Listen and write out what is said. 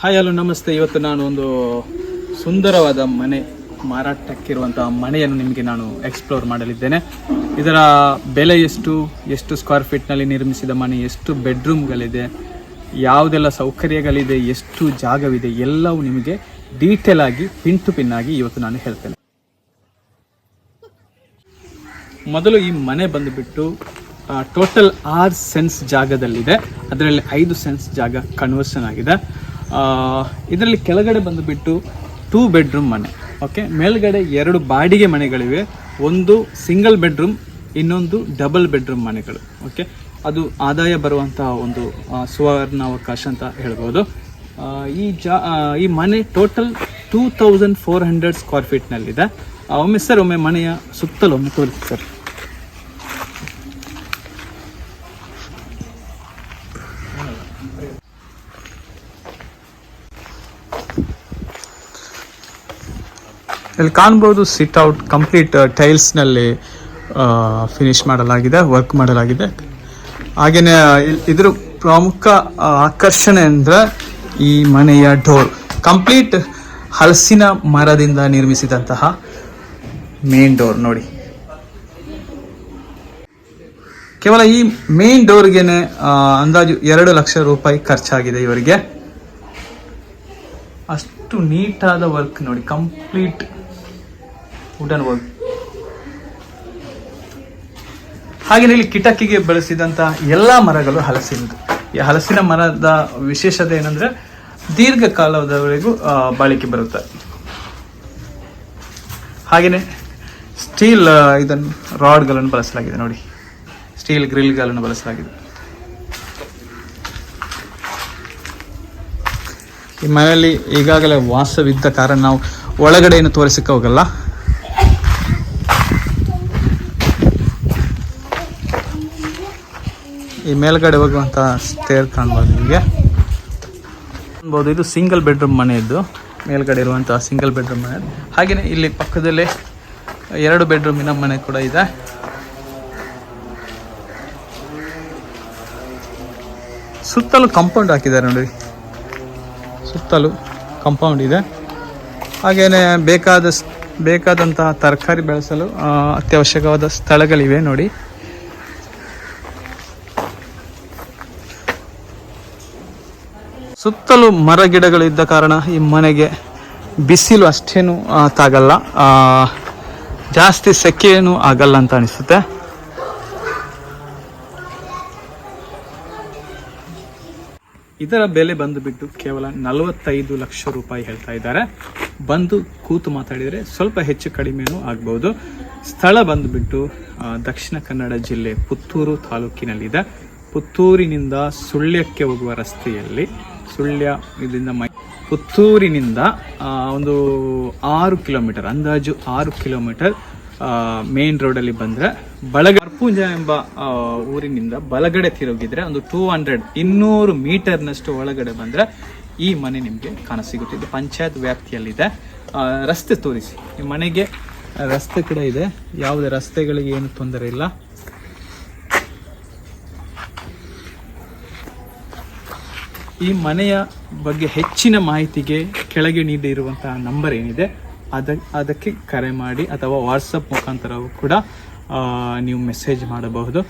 Hi hello ನಮಸ್ತೆ. ಇವತ್ತು ನಾನು ಒಂದು ಸುಂದರವಾದ ಮನೆ, ಮಾರಾಟಕ್ಕಿರುವಂತಹ ಮನೆಯನ್ನು ನಿಮಗೆ ನಾನು ಎಕ್ಸ್ಪ್ಲೋರ್ ಮಾಡಲಿದ್ದೇನೆ. ಇದರ ಬೆಲೆ ಎಷ್ಟು ಎಷ್ಟು ಸ್ಕ್ವೇರ್ ಫೀಟ್ನಲ್ಲಿ ನಿರ್ಮಿಸಿದ ಮನೆ, ಎಷ್ಟು ಬೆಡ್ರೂಮ್ಗಳಿದೆ ಯಾವುದೆಲ್ಲ ಸೌಕರ್ಯಗಳಿದೆ, ಎಷ್ಟು ಜಾಗವಿದೆ, ಎಲ್ಲವೂ ನಿಮಗೆ ಡೀಟೇಲ್ ಆಗಿ ಪಿನ್ ಟು ಪಿನ್ ಆಗಿ ಇವತ್ತು ನಾನು ಹೇಳ್ತೇನೆ. ಮೊದಲು ಈ ಮನೆ ಬಂದುಬಿಟ್ಟು ಟೋಟಲ್ ಆರು ಸೆನ್ಸ್ ಜಾಗದಲ್ಲಿದೆ. ಅದರಲ್ಲಿ ಐದು ಸೆನ್ಸ್ ಜಾಗ ಕನ್ವರ್ಷನ್ ಆಗಿದೆ. ಇದರಲ್ಲಿ ಕೆಳಗಡೆ ಬಂದುಬಿಟ್ಟು ಟೂ ಬೆಡ್ರೂಮ್ ಮನೆ. ಓಕೆ ಮೇಲ್ಗಡೆ ಎರಡು ಬಾಡಿಗೆ ಮನೆಗಳಿವೆ. ಒಂದು ಸಿಂಗಲ್ ಬೆಡ್ರೂಮ್ ಇನ್ನೊಂದು ಡಬಲ್ ಬೆಡ್ರೂಮ್ ಮನೆಗಳು. ಓಕೆ ಅದು ಆದಾಯ ಬರುವಂತಹ ಒಂದು ಸುವರ್ಣ ಅವಕಾಶ ಅಂತ ಹೇಳ್ಬೋದು. ಈ ಜಾ ಈ ಮನೆ total two thousand four hundred square ಫೀಟ್ನಲ್ಲಿದೆ ಒಮ್ಮೆ ಸರ್ ಒಮ್ಮೆ ಮನೆಯ ಸುತ್ತಲೂ ಒಮ್ಮೆ ತೋರಿಸಿ ಸರ್ ಇಲ್ಲಿ ಕಾಣ್ಬೋದು ಸಿಟ್ ಔಟ್ ಕಂಪ್ಲೀಟ್ ಟೈಲ್ಸ್ನಲ್ಲಿ ಫಿನಿಶ್ ಮಾಡಲಾಗಿದೆ ವರ್ಕ್ ಮಾಡಲಾಗಿದೆ. ಹಾಗೆಯೇ ಇದರ ಪ್ರಮುಖ ಆಕರ್ಷಣೆ ಅಂದರೆ ಈ ಮನೆಯ ಡೋರ್ ಕಂಪ್ಲೀಟ್ ಹಲಸಿನ ಮರದಿಂದ ನಿರ್ಮಿಸಿದಂತಹ ಮೇನ್ ಡೋರ್ ನೋಡಿ. ಕೇವಲ ಈ ಮೇನ್ ಡೋರ್ಗೆನೆ ಅಂದಾಜು ಎರಡು ಲಕ್ಷ ರೂಪಾಯಿ ಖರ್ಚಾಗಿದೆ ಇವರಿಗೆ. ಅಷ್ಟು ನೀಟಾದ ವರ್ಕ್ ನೋಡಿ ಕಂಪ್ಲೀಟ್ ವುಡನ್ ವರ್ಕ್ ಹಾಗೆ ಇಲ್ಲಿ ಕಿಟಕಿಗೆ ಬೆಳೆಸಿದಂತಹ ಎಲ್ಲ ಮರಗಳು ಹಲಸಿನದು. ಈ ಹಲಸಿನ ಮರದ ವಿಶೇಷತೆ ಏನಂದ್ರೆ ದೀರ್ಘಕಾಲದವರೆಗೂ ಬಾಳಿಕೆ ಬರುತ್ತೆ. ಹಾಗೆಯೇ ಸ್ಟೀಲ್ ಇದನ್ನು, ರಾಡ್ಗಳನ್ನು ಬಳಸಲಾಗಿದೆ ನೋಡಿ. ಸ್ಟೀಲ್ ಗ್ರಿಲ್ಗಳನ್ನು ಬಳಸಲಾಗಿದೆ. ಈ ಮನೆಯಲ್ಲಿ ಈಗಾಗಲೇ ವಾಸವಿದ್ದ ಕಾರಣ ನಾವು ಒಳಗಡೆ ಏನು ತೋರಿಸಕ್ಕೆ ಹೋಗಲ್ಲ. ಈ ಮೇಲ್ಗಡೆ ಹೋಗುವಂತ ಸ್ಟೇರ್ ಕಾಣ್ಬೋದು ನಿಮಗೆ. ಕಾಣ್ಬೋದು, ಇದು ಸಿಂಗಲ್ ಬೆಡ್ರೂಮ್ ಮನೆ ಇದ್ದು ಮೇಲ್ಗಡೆ ಇರುವಂತಹ ಸಿಂಗಲ್ ಬೆಡ್ರೂಮ್ ಮನೆ. ಹಾಗೆಯೇ ಇಲ್ಲಿ ಪಕ್ಕದಲ್ಲಿ ಎರಡು ಬೆಡ್ರೂಮಿನ ಮನೆ ಕೂಡ ಇದೆ. ಸುತ್ತಲೂ ಕಾಂಪೌಂಡ್ ಹಾಕಿದ್ದಾರೆ ನೋಡಿ. ಸುತ್ತಲೂ ಕಾಂಪೌಂಡ್ ಇದೆ. ಹಾಗೆಯೇ ಬೇಕಾದ ಬೇಕಾದಂತಹ ತರಕಾರಿ ಬೆಳೆಸಲು ಅತ್ಯವಶ್ಯಕವಾದ ಸ್ಥಳಗಳಿವೆ ನೋಡಿ. ಸುತ್ತಲೂ ಮರ ಗಿಡಗಳಿದ್ದ ಕಾರಣ ಈ ಮನೆಗೆ ಬಿಸಿಲು ಅಷ್ಟೇನು ತಾಗಲ್ಲ. ಜಾಸ್ತಿ ಸೆಕೆಯೇನು ಆಗಲ್ಲ ಅಂತ ಅನಿಸುತ್ತೆ. ಇದರ ಬೆಲೆ ಬಂದುಬಿಟ್ಟು ಕೇವಲ ನಲವತ್ತೈದು ಲಕ್ಷ ರೂಪಾಯಿ ಹೇಳ್ತಾ ಇದ್ದಾರೆ. ಬಂದು ಕೂತು ಮಾತಾಡಿದರೆ ಸ್ವಲ್ಪ ಹೆಚ್ಚು ಕಡಿಮೆನೂ ಆಗ್ಬೋದು. ಸ್ಥಳ ಬಂದುಬಿಟ್ಟು ದಕ್ಷಿಣ ಕನ್ನಡ ಜಿಲ್ಲೆ ಪುತ್ತೂರು ತಾಲೂಕಿನಲ್ಲಿದೆ. ಪುತ್ತೂರಿನಿಂದ ಸುಳ್ಯಕ್ಕೆ ಹೋಗುವ ರಸ್ತೆಯಲ್ಲಿ ಸುಳ್ಯ ಇದರಿಂದ ಮೈ ಪುತ್ತೂರಿನಿಂದ ಒಂದು ಆರು ಕಿಲೋಮೀಟರ್ ಅಂದಾಜು ಆರು ಕಿಲೋಮೀಟರ್ ಮೇನ್ ರೋಡಲ್ಲಿ ಬಂದರೆ ಬಳಗ ಅರ್ಪುಂಜ ಎಂಬ ಊರಿನಿಂದ ಬಲಗಡೆ ತಿರುಗಿದ್ರೆ ಒಂದು ಟೂ ಹಂಡ್ರೆಡ್ ಇನ್ನೂರು ಮೀಟರ್ನಷ್ಟು ಒಳಗಡೆ ಬಂದರೆ ಈ ಮನೆ ನಿಮಗೆ ಕಾಣಸಿಗುತ್ತೆ. ಇದು ಪಂಚಾಯತ್ ವ್ಯಾಪ್ತಿಯಲ್ಲಿದೆ. ರಸ್ತೆ ತೋರಿಸಿ. ಈ ಮನೆಗೆ ರಸ್ತೆ ಕೂಡ ಇದೆ. ಯಾವುದೇ ರಸ್ತೆಗಳಿಗೆ ಏನು ತೊಂದರೆ ಇಲ್ಲ. ಈ ಮನೆಯ ಬಗ್ಗೆ ಹೆಚ್ಚಿನ ಮಾಹಿತಿಗೆ ಕೆಳಗೆ ನೀಡಿರುವಂತಹ ನಂಬರ್ ಏನಿದೆ, ಅದ, ಅದಕ್ಕೆ ಕರೆ ಮಾಡಿ ಅಥವಾ ವಾಟ್ಸಪ್ ಮುಖಾಂತರವೂ ಕೂಡ ನೀವು ಮೆಸೇಜ್ ಮಾಡಬಹುದು.